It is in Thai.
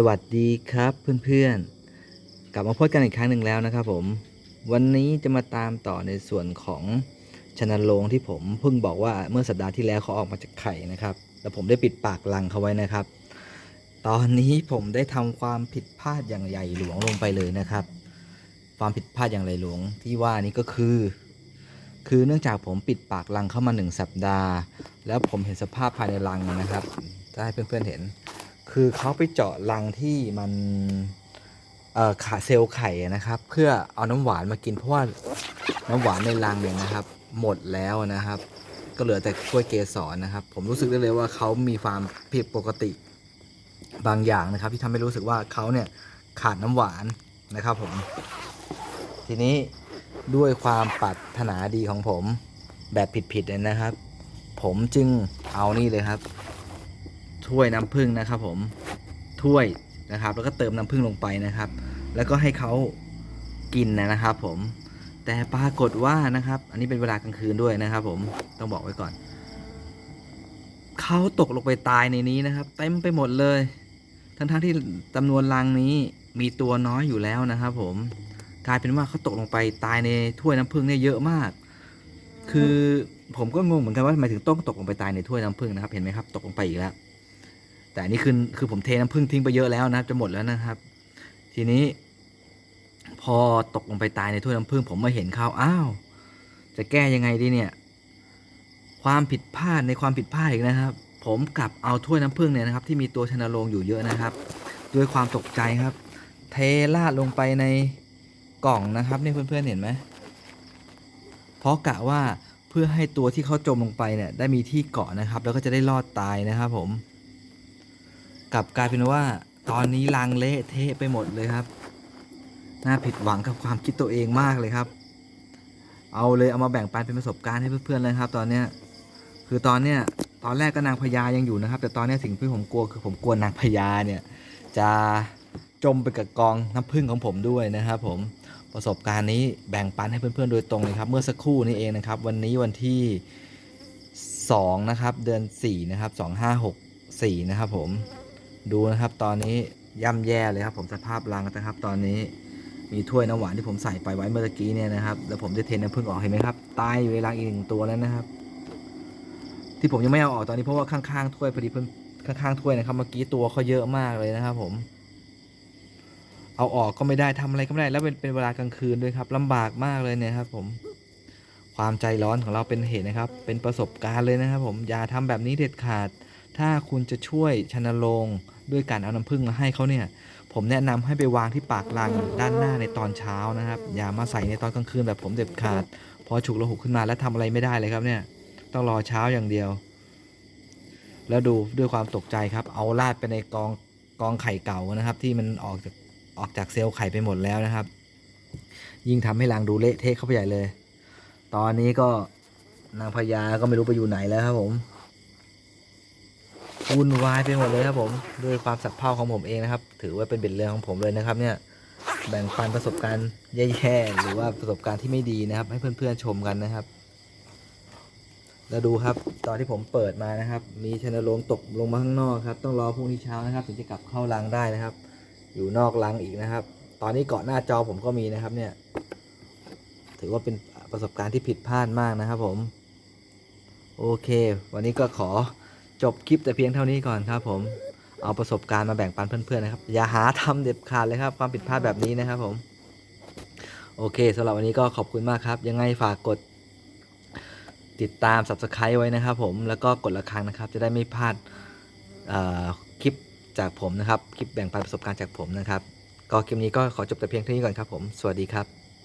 สวัสดีครับเพื่อนๆ กลับมาพบกันอีกครั้งหนึ่งแล้วนะครับผม วันนี้จะมาตามต่อในส่วนของชนโรงที่ผมเพิ่งบอกว่าเมื่อสัปดาห์ที่แล้วเขาออกมาจากไข่นะครับ แล้วผมได้ปิดปากลังเขาไว้นะครับ ตอนนี้ผมได้ทำความผิดพลาดอย่างใหญ่หลวงลงไปเลยนะครับ ความผิดพลาดอย่างใหญ่หลวงที่ว่านี้ก็คือ คือเนื่องจากผมปิดปากลังเข้ามาหนึ่งสัปดาห์ แล้วผมเห็นสภาพภายในรังนะครับถ้าให้เพื่อนๆเห็น คือเขาไปเจาะรังที่มันเอ่อขาเซลล์ไข่นะครับ เพื่อเอาน้ำหวานมากินเพราะว่าน้ำหวานในรังเนี่ยนะครับ หมดแล้วนะครับ ก็เหลือแต่กล้วยเกสรนะครับ ผมรู้สึกได้เลยว่าเขามีความผิดปกติบางอย่างนะครับ ที่ทำให้รู้สึกว่าเขาเนี่ยขาดน้ำหวานนะครับ ผม ทีนี้ด้วยความปรารถนาดีของผมแบบผิดๆเนี่ยนะครับ ผมจึงเอานี่เลยครับ ถ้วยน้ำผึ้งนะครับผมถ้วยนะครับ แล้วก็เติมน้ำผึ้งลงไปนะครับ แล้วก็ให้เขากินนะครับ ผมแต่ปรากฏว่านะครับ อันนี้เป็นเวลากลางคืนด้วยนะครับ ผมต้องบอกไว้ก่อนเขาตกลงไปตายในนี้นะครับ เต็มไปหมดเลย ทั้งๆที่จำนวนรังนี้มีตัวน้อยอยู่แล้วนะครับ ผมกลายเป็นว่าเขาตกลงไปตายในถ้วยน้ำผึ้งเนี่ยเยอะมาก คือผมก็งงเหมือนกันว่าทำไมถึงต้องตกลงไปตายในถ้วยน้ำผึ้งนะครับ เห็นไหมครับ ตกลงไปอีกแล้ว แต่นี่คือคือผมเทน้ำผึ้งทิ้งไปเยอะแล้วนะครับ จะหมดแล้วนะครับ ทีนี้ พอตกลงไปตายในถ้วยน้ำผึ้งผมมาเห็นเขาอ้าว จะแก้ยังไงดีเนี่ย ความผิดพลาดในความผิดพลาดอีกนะครับ ผมกลับเอาถ้วยน้ำผึ้งเนี่ยนะครับ ที่มีตัวชนโรงอยู่เยอะนะครับ ด้วยความตกใจครับ เทราดลงไปในกล่องนะครับนี่เพื่อนๆเห็นไหมเพราะกะว่าเพื่อให้ตัวที่เขาจมลงไปเนี่ยได้มีที่เกาะนะครับ แล้วก็จะได้รอดตายนะครับผม กลับกลายเป็นว่าตอนนี้ลังเละเทะไปหมดเลยครับ น่าผิดหวังกับความคิดตัวเองมากเลยครับ เอาเลยเอามาแบ่งปันเป็นประสบการณ์ให้เพื่อนๆเลยครับ ตอนเนี้ยคือตอนเนี้ยตอนแรกก็นางพญายังอยู่นะครับ แต่ตอนนี้สิ่งที่ผมกลัวคือผมกลัวนางพญาเนี่ย จะจมไปกับกองน้ำผึ้งของผมด้วยนะครับผมประสบการณ์นี้แบ่งปันให้เพื่อนๆโดยตรงเลยครับ เมื่อสักครู่นี้เองนะครับ วันนี้วันที่2นะครับ เดือน4นะครับ2564นะครับผม ดูนะครับ ตอนนี้ย่ำแย่เลยครับ ผมสภาพรังนะครับ ตอนนี้มีถ้วยน้ำหวานที่ผมใส่ไปไว้เมื่อกี้เนี่ยนะครับ แล้วผมได้เทน้ำผึ้งออกเห็นไหมครับตายอยู่ในรังอีกหนึ่งตัวแล้วนะครับ ที่ผมยังไม่เอาออกตอนนี้เพราะว่าข้างๆถ้วยพอดีเพิ่นข้างๆถ้วยนะครับเมื่อกี้ตัวเขาเยอะมากเลยนะครับ ผม เอาออกก็ไม่ได้ทำอะไรก็ไม่ได้แล้วเป็นเป็นเวลากลางคืนด้วยครับลำบากมากเลยเนี่ยครับ ผม ความใจร้อนของเราเป็นเหตุนะครับ เป็นประสบการณ์เลยนะครับ ผมอย่าทำแบบนี้เด็ดขาด ถ้าคุณจะช่วยชนโรงด้วยการเอาน้ำผึ้งมาให้เขาเนี่ย ผมแนะนำให้ไปวางที่ปากรังด้านหน้าในตอนเช้านะครับ อย่ามาใส่ในตอนกลางคืนแบบผมเด็ดขาด พอฉุกระหุกขึ้นมาแล้วทำอะไรไม่ได้เลยครับเนี่ย ต้องรอเช้าอย่างเดียว แล้วดูด้วยความตกใจครับ เอาลาดไปในกองกองไข่เก่านะครับ ที่มันออกจากออกจากเซลล์ไข่ไปหมดแล้วนะครับ ยิ่งทำให้รังดูเละเทะเข้าไปใหญ่เลย ตอนนี้ก็นางพญาก็ไม่รู้ไปอยู่ไหนแล้วครับผม วุ่นวายไปหมดเลยครับผมด้วยความสับเพร่าของผมเองนะครับ ถือว่าเป็นเบ็ดเรือของผมเลยนะครับเนี่ยแบ่งปันประสบการณ์แย่ๆหรือว่าประสบการณ์ที่ไม่ดีนะครับ ให้เพื่อนๆชมกันนะครับแล้วดูครับตอนที่ผมเปิดมานะครับ มีชนโรงตกลงมาข้างนอกครับ ต้องรอพรุ่งนี้เช้านะครับ ถึงจะกลับเข้ารังได้นะครับ อยู่นอกรังอีกนะครับ ตอนนี้เกาะหน้าจอผมก็มีนะครับ เนี่ย ถือว่าเป็นประสบการณ์ที่ผิดพลาดมากนะครับ ผม โอเค วันนี้ก็ขอ จบคลิปแต่เพียงเท่านี้ก่อนครับผมเอาประสบการณ์มาแบ่งปันเพื่อนๆนะครับ อย่าหาทำเด็ดขาดเลยครับ ความผิดพลาดแบบนี้นะครับผม โอเคสำหรับวันนี้ก็ขอบคุณมากครับ ยังไงฝากกด ติดตาม subscribe ไว้นะครับผมแล้วก็กดระฆังนะครับ จะได้ไม่พลาดคลิปจากผมนะครับ คลิปแบ่งปันประสบการณ์จากผมนะครับ ก็คลิปนี้ก็ขอจบแต่เพียงเท่านี้ก่อนครับผม สวัสดีครับ